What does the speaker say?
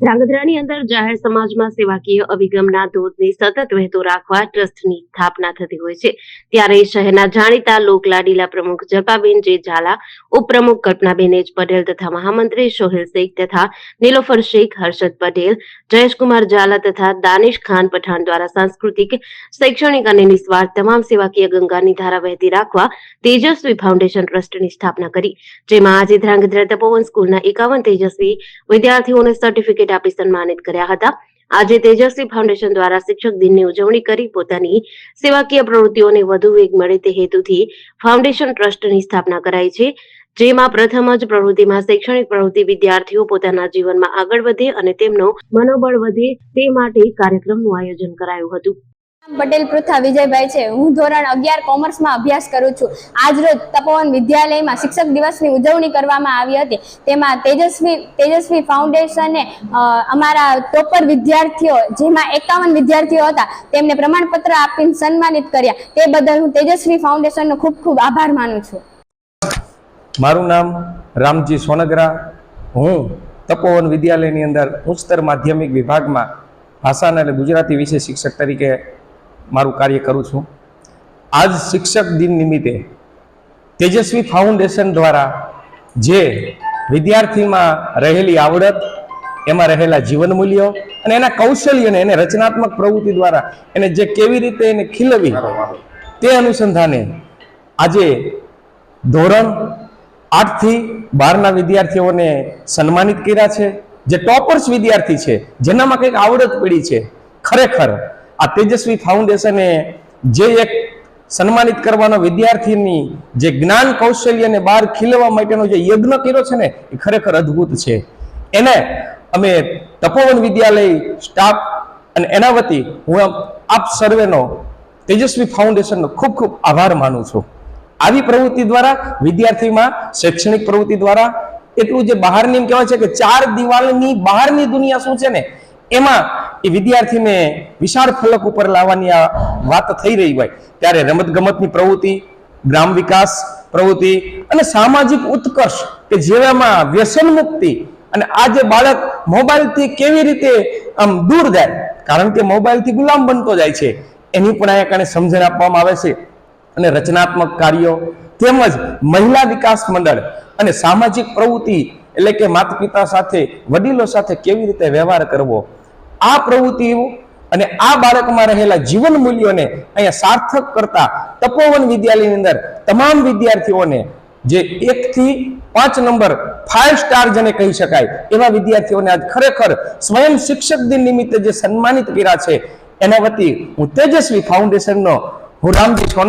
ધ્રાંગધ્રાની અંદર જાહેર સમાજમાં સેવાકીય અભિગમના ધોધને સતત વહેતો રાખવા ટ્રસ્ટની સ્થાપના થતી હોય છે. ત્યારે શહેરના જાણીતા લોકલાડીલા પ્રમુખ જકાબેન જે ઝાલા, ઉપપ્રમુખ કલ્પનાબેન એચ પટેલ તથા મહામંત્રી સોહેલ શેખ તથા નીલોફર શેખ હર્ષદ પટેલ, જયેશકુમાર ઝાલા તથા દાનિશ ખાન પઠાણ દ્વારા સાંસ્કૃતિક, શૈક્ષણિક અને નિસ્વાર્થ તમામ સેવાકીય ગંગાની ધારા વહેતી રાખવા તેજસ્વી ફાઉન્ડેશન ટ્રસ્ટની સ્થાપના કરી. જેમાં આજે ધ્રાંગધ્રા તપોવન સ્કૂલના એકાવન તેજસ્વી વિદ્યાર્થીઓને સર્ટિફિકેટ આપી સન્માનિત કર્યા હતા. આજે તેજસ્વી ફાઉન્ડેશન દ્વારા શિક્ષક દિનની ઉજવણી કરી પોતાની સેવાકીય પ્રવૃત્તિઓને વધુ વેગ મળે તે હેતુથી ફાઉન્ડેશન ટ્રસ્ટની સ્થાપના કરાઈ છે. જેમાં પ્રથમ જ પ્રવૃત્તિમાં શૈક્ષણિક પ્રવૃત્તિ વિદ્યાર્થીઓ પોતાના જીવનમાં આગળ વધે અને તેમનો મનોબળ વધે તે માટે કાર્યક્રમનું આયોજન કરાયું હતું. પટેલ પૃથા વિજયભાઈ છે. હું ધોરણ અગિયાર કોમર્સમાં અભ્યાસ કરું છું. આજરોજ તપોવન વિદ્યાલયમાં શિક્ષક દિવસની ઉજવણી કરવામાં આવી હતી. તેમાં તેજસ્વી તેજસ્વી ફાઉન્ડેશને અમારા ટોપર વિદ્યાર્થીઓ, જેમાં એકાવન વિદ્યાર્થીઓ હતા, તેમને પ્રમાણપત્ર આપીને સન્માનિત કર્યા. તે બદલ હું તેજસ્વી ફાઉન્ડેશનનો ખૂબ ખૂબ આભાર માનું છું. મારું નામ રામજી સોનગરા. હું તપોવન વિદ્યાલયની અંદર ઉચ્ચતર માધ્યમિક વિભાગમાં ભાષાના અને ગુજરાતી વિષય શિક્ષક તરીકે મારું કાર્ય કરું છું. આજ શિક્ષક દિન નિમિત્તે તેજસ્વી ફાઉન્ડેશન દ્વારા જે વિદ્યાર્થીમાં રહેલી આવડત એમાં રહેલા જીવન મૂલ્યો અને એના કૌશલ્યને એને રચનાત્મક પ્રવૃત્તિ દ્વારા એને જે કેવી રીતે એને ખીલવી તે અનુસંધાને આજે ધોરણ આઠથી બારના વિદ્યાર્થીઓને સન્માનિત કર્યા છે. જે ટોપર્સ વિદ્યાર્થી છે જેનામાં કંઈક આવડત પડી છે ખરેખર આ તેજસ્વી ફાઉન્ડેશને જે એક સન્માનિત કરવાનો વિદ્યાર્થીની જે જ્ઞાન કૌશલ્યને બહાર ખીલવા માટેનો જે યજ્ઞ કર્યો છે ને, એ ખરેખર અદ્ભુત છે. એને અમે તપોવન વિદ્યાલય સ્ટાફ અને એના વતી હું આપ- સર્વેનો તેજસ્વી ફાઉન્ડેશનનો ખૂબ ખૂબ આભાર માનું છું. આવી પ્રવૃત્તિ દ્વારા, વિદ્યાર્થીમાં શૈક્ષણિક પ્રવૃત્તિ દ્વારા, એટલું જે બહારની એમ કહેવાય છે કે ચાર દિવાલની બહારની દુનિયા શું છે ને એમાં એ વિદ્યાર્થીને વિશાળ ફલક ઉપર લાવવાની આ વાત થઈ રહી હોય, ત્યારે રમતગમતની પ્રવૃત્તિ, ગ્રામ વિકાસ પ્રવૃત્તિ અને સામાજિક ઉત્કર્ષ કે જેવામાં વ્યસન મુક્તિ અને આ જે બાળક મોબાઈલથી કેવી રીતે આમ દૂર જાય, કારણ કે મોબાઈલથી ગુલામ બનતો જાય છે, એની પણ અહીંયા કણે સમજણ આપવામાં આવે છે. અને રચનાત્મક કાર્યો તેમજ મહિલા વિકાસ મંડળ અને સામાજિક પ્રવૃત્તિ એટલે કે માતા પિતા સાથે, વડીલો સાથે કેવી રીતે વ્યવહાર કરવો આ પ્રવૃત્તિઓ અને આ બાળકમાં રહેલા જીવન મૂલ્યોને અહીંયા સાર્થક કરતા તપોવન વિદ્યાલયની અંદર તમામ વિદ્યાર્થીઓને જે એકથી પાંચ નંબર ફાઇવ સ્ટાર જેને કહી શકાય, એવા વિદ્યાર્થીઓને આજ ખરેખર સ્વયં શિક્ષક દિન નિમિત્તે જે સન્માનિત કર્યા છે, એના વતી હું તેજસ્વી ફાઉન્ડેશનનો હું રામજી સોનક